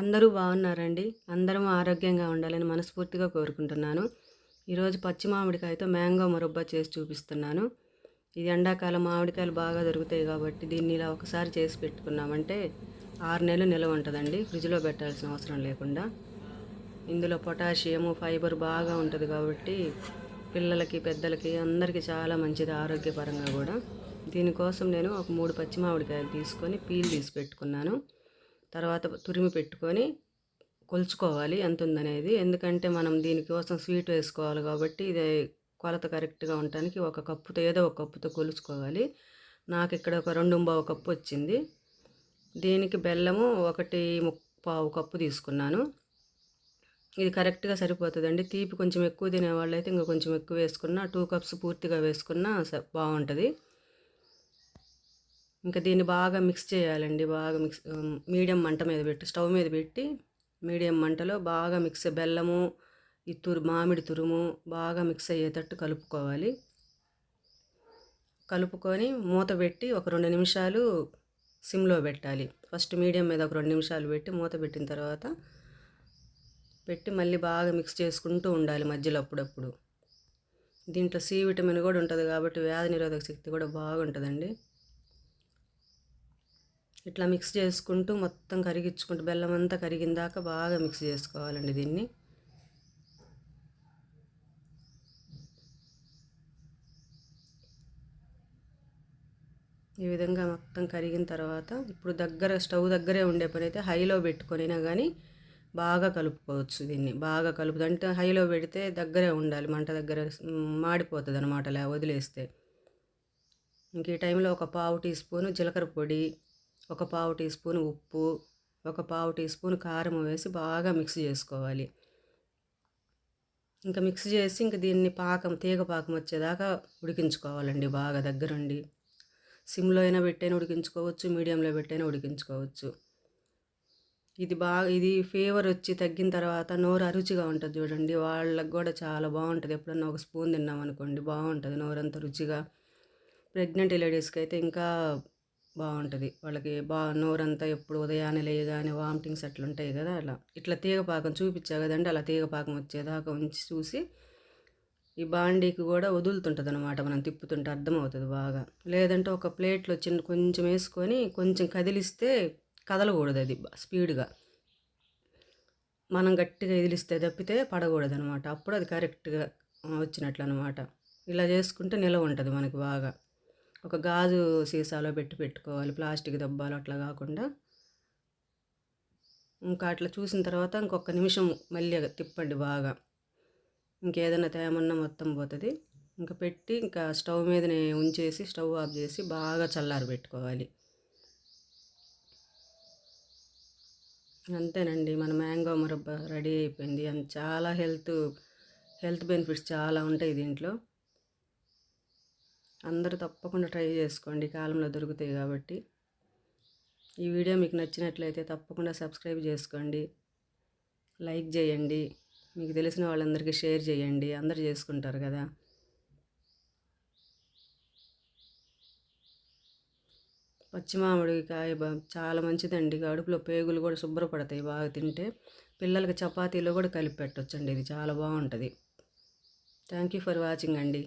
అందరూ బాగున్నారండి. అందరం ఆరోగ్యంగా ఉండాలని మనస్ఫూర్తిగా కోరుకుంటున్నాను. ఈరోజు పచ్చి మామిడికాయతో మ్యాంగో మురబ్బా చేసి చూపిస్తున్నాను. ఇది ఎండాకాలం మామిడికాయలు బాగా దొరుకుతాయి కాబట్టి దీన్ని ఇలా ఒకసారి చేసి పెట్టుకున్నామంటే ఆరు నెలలు నిల్వ ఉంటుందండి. ఫ్రిడ్జ్లో పెట్టాల్సిన అవసరం లేకుండా. ఇందులో పొటాషియము ఫైబర్ బాగా ఉంటుంది కాబట్టి పిల్లలకి పెద్దలకి అందరికీ చాలా మంచిది ఆరోగ్యపరంగా కూడా. దీనికోసం నేను ఒక మూడు పచ్చి మామిడికాయలు తీసుకొని పీల్ తీసి పెట్టుకున్నాను. తర్వాత తురిమి పెట్టుకొని కొలుచుకోవాలి ఎంత ఉందనేది ఎందుకంటే మనం దీనికోసం స్వీట్ వేసుకోవాలి కాబట్టి ఇది కొలత కరెక్ట్గా ఉండటానికి ఒక కప్పుతో ఏదో ఒక కప్పుతో కొలుచుకోవాలి. నాకు ఇక్కడ ఒక రెండు పావు కప్పు వచ్చింది. దీనికి బెల్లము ఒకటి పావు కప్పు తీసుకున్నాను. ఇది కరెక్ట్గా సరిపోతుందండి. తీపి కొంచెం ఎక్కువ తినేవాళ్ళు అయితే ఇంకా కొంచెం ఎక్కువ వేసుకున్నా టూ కప్స్ పూర్తిగా వేసుకున్నా బాగుంటుంది. ఇంకా దీన్ని బాగా మిక్స్ చేయాలండి. బాగా మిక్స్ మీడియం మంట మీద పెట్టి స్టవ్ మీద పెట్టి మీడియం మంటలో బాగా మిక్స్ బెల్లము ఈ తురు మామిడి తురుము బాగా మిక్స్ అయ్యేటట్టు కలుపుకోవాలి. కలుపుకొని మూత పెట్టి ఒక రెండు నిమిషాలు సిమ్లో పెట్టాలి. ఫస్ట్ మీడియం మీద ఒక రెండు నిమిషాలు పెట్టి మూత పెట్టిన తర్వాత పెట్టి మళ్ళీ బాగా మిక్స్ చేసుకుంటూ ఉండాలి మధ్యలో అప్పుడప్పుడు. దీంట్లో సి విటమిన్ కూడా ఉంటుంది కాబట్టి వ్యాధి నిరోధక శక్తి కూడా బాగుంటుందండి. ఇట్లా మిక్స్ చేసుకుంటూ మొత్తం కరిగించుకుంటూ బెల్లం అంతా కరిగిందాక బాగా మిక్స్ చేసుకోవాలండి దీన్ని. ఈ విధంగా మొత్తం కరిగిన తర్వాత ఇప్పుడు దగ్గర స్టవ్ దగ్గరే ఉండే పని అయితే హైలో పెట్టుకొనినా కానీ బాగా కలుపుకోవచ్చు దీన్ని. బాగా కలుపు అంటే హైలో పెడితే దగ్గరే ఉండాలి మంట దగ్గర మాడిపోతుంది అనమాట లే వదిలేస్తే. ఇంక ఈ టైంలో ఒక పావు టీ స్పూను జీలకర్ర పొడి ఒక పావు టీ స్పూన్ ఉప్పు ఒక పావు టీ స్పూన్ కారం వేసి బాగా మిక్స్ చేసుకోవాలి. ఇంకా మిక్స్ చేసి ఇంక దీన్ని పాకం తీగ పాకం వచ్చేదాకా ఉడికించుకోవాలండి బాగా దగ్గరుండి. సిమ్లో అయినా పెట్టైనా ఉడికించుకోవచ్చు మీడియంలో పెట్టైనా ఉడికించుకోవచ్చు. ఇది బాగా ఇది ఫీవర్ వచ్చి తగ్గిన తర్వాత నోరు అరుచిగా ఉంటుంది చూడండి వాళ్ళకి కూడా చాలా బాగుంటుంది. ఎప్పుడన్నా ఒక స్పూన్ తిన్నాం అనుకోండి బాగుంటుంది నోరంతా రుచిగా. ప్రెగ్నెంట్ లేడీస్కి అయితే ఇంకా బాగుంటుంది. వాళ్ళకి బా నోరంతా ఎప్పుడు ఉదయాన్నే లేయగానే వామిటింగ్స్ అట్లా ఉంటాయి కదా అలా. ఇట్లా తీగపాకం చూపించా కదండి అలా తీగపాకం వచ్చేదాకా ఉంచి చూసి ఈ బాండీకి కూడా వదులుతుంటుంది అనమాట మనం తిప్పుతుంటే అర్థమవుతుంది బాగా. లేదంటే ఒక ప్లేట్లో చిన్న కొంచెం వేసుకొని కొంచెం కదిలిస్తే కదలకూడదు అది స్పీడ్గా. మనం గట్టిగా ఎదిలిస్తే తప్పితే పడకూడదు అనమాట అప్పుడు అది కరెక్ట్గా వచ్చినట్లు అనమాట ఇలా చేసుకుంటే నిలవ ఉంటుంది మనకి బాగా. ఒక గాజు సీసాలో పెట్టి పెట్టుకోవాలి ప్లాస్టిక్ దెబ్బలు అట్లా కాకుండా. ఇంకా అట్లా చూసిన తర్వాత ఇంకొక నిమిషం మళ్ళీ తిప్పండి బాగా. ఇంకేదైనా తేమన్నా మొత్తం పోతుంది. ఇంకా పెట్టి ఇంకా స్టవ్ మీదనే ఉంచేసి స్టవ్ ఆఫ్ చేసి బాగా చల్లారి పెట్టుకోవాలి. అంతేనండి మన మ్యాంగో మురబ్బ రెడీ అయిపోయింది. అండ్ చాలా హెల్త్ హెల్త్ బెనిఫిట్స్ చాలా ఉంటాయి దీంట్లో. అందరూ తప్పకుండా ట్రై చేసుకోండి. కాలంలో దొరుకుతాయి కాబట్టి. ఈ వీడియో మీకు నచ్చినట్లయితే తప్పకుండా సబ్స్క్రైబ్ చేసుకోండి. లైక్ చేయండి. మీకు తెలిసిన వాళ్ళందరికీ షేర్ చేయండి. అందరు చేసుకుంటారు కదా. పచ్చి మామిడికాయ చాలా మంచిదండి. కడుపులో పేగులు కూడా శుభ్రపడతాయి. బాగా తింటే పిల్లలకి చపాతీలో కూడా కలిపి పెట్టచ్చండి. ఇది చాలా బాగుంటుంది. థ్యాంక్ యూ ఫర్ వాచింగ్ అండి.